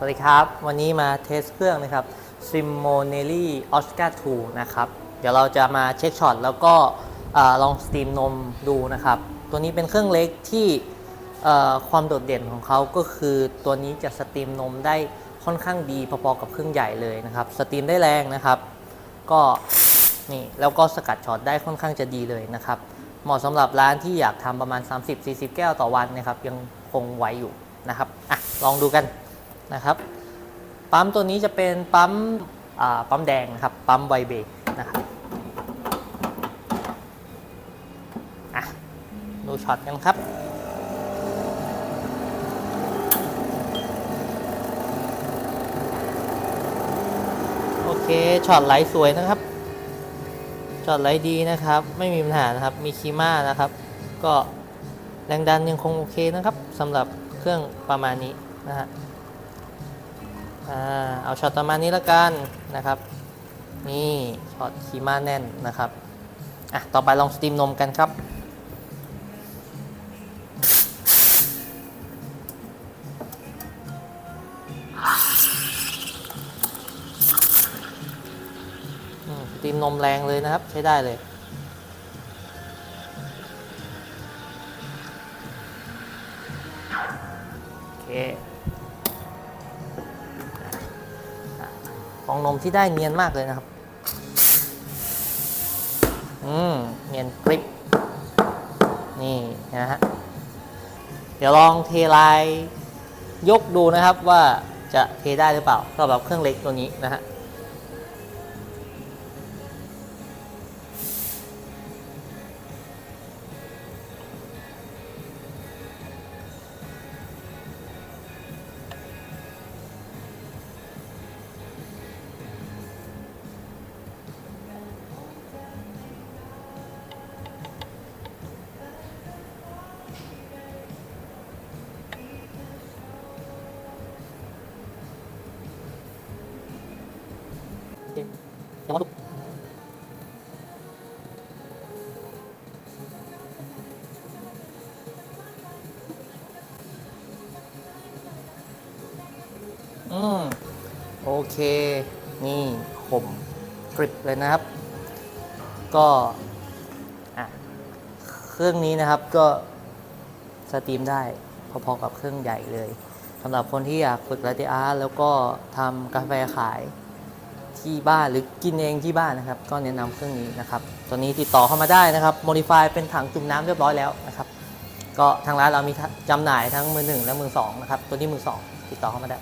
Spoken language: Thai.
สวัสดีครับ วันนี้มาเทสเครื่องนะครับ Simonelli Oscar 2 นะครับ เดี๋ยวเราจะมาเช็คช็อตแล้วก็อลองสตรีมนมดูนะครับ ตัวนี้เป็นเครื่องเล็กที่ความโดดเด่นของเขาก็คือตัวนี้จะสตรีมนมได้ค่อนข้างดีพอๆกับเครื่องใหญ่เลยนะครับ สตรีมได้แรงนะครับ ก็นี่แล้วก็สกัดช็อตได้ค่อนข้างจะดีเลยนะครับ เหมาะสำหรับร้านที่อยากทำประมาณ 30-40 แก้วต่อวันนะครับ ยังคงไหวอยู่นะครับ อะ ลองดูกัน นะครับ ปั๊มตัวนี้จะเป็นปั๊มปั๊มแดงนะครับ ปั๊มไวเบรกนะครับอะดูช็อตกันครับโอเคช็อตไหลสวยนะครับช็อตไหลดีนะครับ ไม่มีปัญหานะครับ มีคีม่านะครับ ก็แรงดันยังคงโอเคนะครับสำหรับเครื่องประมาณนี้นะฮะ อ่าเอาช็อตประมาณนี้แล้วกันนะครับ นี่ช็อตคีม่าแน่นนะครับอะต่อไปลองสตรีมนมกันครับสตรีมนมแรงเลยนะครับ ใช้ได้เลยโอเค องนมที่ได้เนียนมากเลยนะครับ อืม เนียนกริบ นี่นะฮะ เดี๋ยวลองเทลายยกดูนะครับว่าจะเทได้หรือเปล่าสำหรับเครื่องเล็กตัวนี้นะฮะ อเคเดี๋ยวมาดูอืมโอเค นี่คมกริบเลยนะครับ ก็เครื่องนี้นะครับก็สตรีมได้พอๆกับเครื่องใหญ่เลยสำหรับคนที่อยากฝึกลาเตอาร์แล้วก็ทำกาแฟขาย ที่บ้านหรือกินเองที่บ้านนะครับ ก็แนะนำเครื่องนี้นะครับ ตัวนี้ติดต่อเข้ามาได้นะครับโมดิฟายเป็นถังจุ่มน้ำเรียบร้อยแล้วนะครับ ก็ทางร้านเรามีจำหน่ายทั้งมือหนึ่งและมือสองนะครับ ตัวนี้มือสองติดต่อเข้ามาได้